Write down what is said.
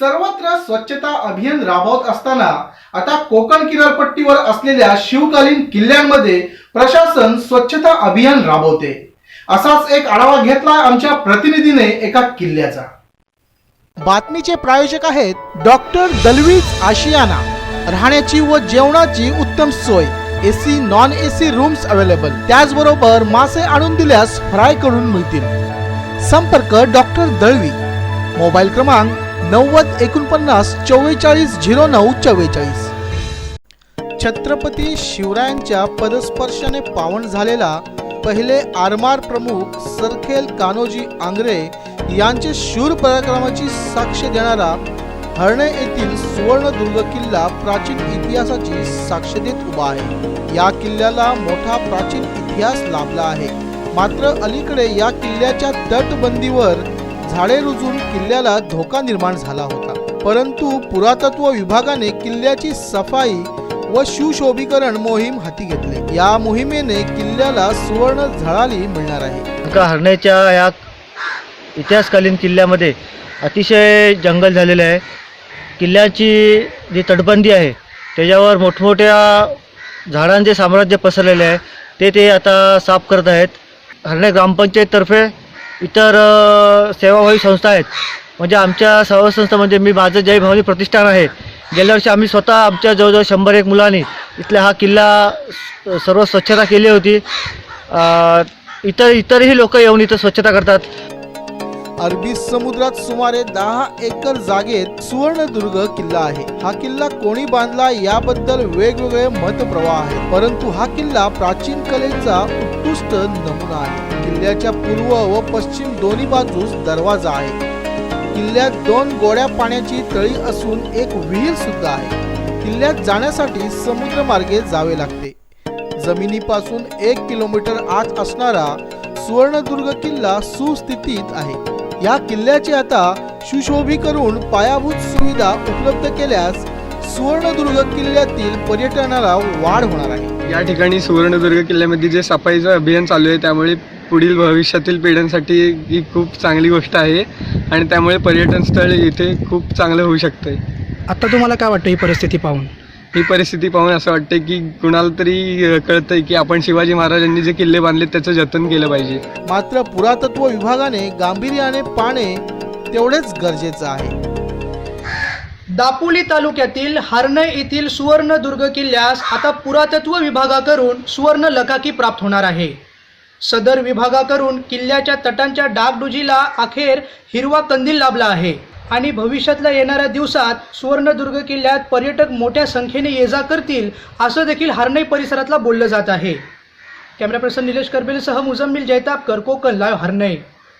सर्वत्र स्वच्छता अभियान राबवत असताना आता कोकण किनारपट्टीवर असलेल्या शिवकालीन किल्ल्यांमध्ये प्रशासन स्वच्छता अभियान राबवते. असाच एक आढावा घेतला आमच्या प्रतिनिधीने एका किल्ल्याचा. बातमीचे प्रायोजक आहेत डॉक्टर दलवीज आशियाना. राहण्याची व जेवणाची उत्तम सोय. AC non AC rooms available त्याचबरोबर मासे आणून दिल्यास फ्राय करून मिळतील. संपर्क डॉक्टर दळवी मोबाईल क्रमांक नव्वद एकोणपन्नास चव्वेचाळीस झिरो नऊ चव्वेचाळीस. छत्रपती शिवरायांच्या पदस्पर्शाने पावन झालेला पहिले आरमार प्रमुख सरखेल कान्होजी आंग्रे यांचे शूर पराक्रमाची साक्ष देणारा हरणे येथील सुवर्णदुर्ग किल्ला प्राचीन इतिहासाची साक्ष देत उभा आहे. या किल्ल्याला मोठा प्राचीन इतिहास लाभला आहे. मात्र अलीकडे या किल्ल्याच्या तटबंदीवर झाडे रुजून किल्ल्याला धोका निर्माण झाला होता. परंतु पुरातत्व विभागाने किल्ल्याची सफाई व सुशोभीकरण मोहीम हाती घेतली. या मोहिमेने किल्ल्याला सुवर्ण झळाली मिळणार आहे. हरण्याच्या या इतिहासकालीन किल्ल्यामध्ये अतिशय जंगल झालेलं आहे. किल्ल्याची जी तटबंदी आहे त्याच्यावर मोठमोठ्या झाडांचे साम्राज्य पसरलेले आहे. ते ते आता साफ करत आहेत. हरणे ग्रामपंचायततर्फे इतर सेवाभावी संस्था आहेत. म्हणजे आमच्या सेवा संस्था म्हणजे मी माझं जय भवानी प्रतिष्ठान आहे. गेल्या वर्षी आम्ही स्वतः आमच्या जवळजवळ शंभर एक मुलांनी इथला हा किल्ला सर्व स्वच्छता केली होती. इतर इतरही लोक येऊन इथं स्वच्छता करतात. अरबी समुद्रात सुमारे दहा एकर जागेत सुवर्णदुर्ग किल्ला आहे. हा किल्ला कोणी बांधला याबद्दल वेगवेगळे मतप्रवाह आहे परंतु हा किल्ला प्राचीन कलेचा उत्कृष्ट नमुना आहे. किल्ल्याच्या पूर्व व पश्चिम दोन्ही बाजूस दरवाजा आहे. किल्ल्यात दोन गोड्या पाण्याची तळी असून एक विहीर सुद्धा आहे. किल्ल्यात जाण्यासाठी समुद्रमार्गे जावे लागते. जमिनीपासून एक किलोमीटर आत असणारा सुवर्णदुर्ग किल्ला सुस्थितीत आहे. या किल्ल्याचे आता सुशोभीकरण पायाभूत सुविधा उपलब्ध केल्यास सुवर्णदुर्ग किल्ल्यातील पर्यटनाला वाढ होणार आहे. या ठिकाणी सुवर्णदुर्ग किल्ल्यामध्ये जे सफाईचं अभियान चालू आहे त्यामुळे पुढील भविष्यातील पिढ्यांसाठी ही खूप चांगली गोष्ट आहे आणि त्यामुळे पर्यटन स्थळ इथे खूप चांगलं होऊ शकतं आता तुम्हाला काय वाटतं ही परिस्थिती पाहून? ही परिस्थिती पाहून असं वाटतं की कुणाला तरी कळतंय की आपण शिवाजी महाराजांनी जे किल्ले बांधले त्याचं जतन केलं पाहिजे. मात्र पुरातत्व विभागाने गांभीर्याने पाहणे तेवढेच गरजेचं आहे. दापोली तालुक्यातील हर्णे येथील सुवर्णदुर्ग किल्ल्यास आता पुरातत्व विभागाकडून सुवर्ण लकाकी प्राप्त होणार आहे. सदर विभागाकडून किल्ल्याच्या तटांच्या डागडुजीला अखेर हिरवा कंदील लाभला आहे. आणि भविष्यातल्या येणाऱ्या दिवसात सुवर्णदुर्ग किल्ल्यात पर्यटक मोठ्या संख्येने ये जा करतील असं देखील हर्णे परिसरातला बोललं जात आहे. कॅमेरा पर्सन निलेश करबेलसह मुजम्मिल जैतापकर कोकण लाईव्ह हर्णे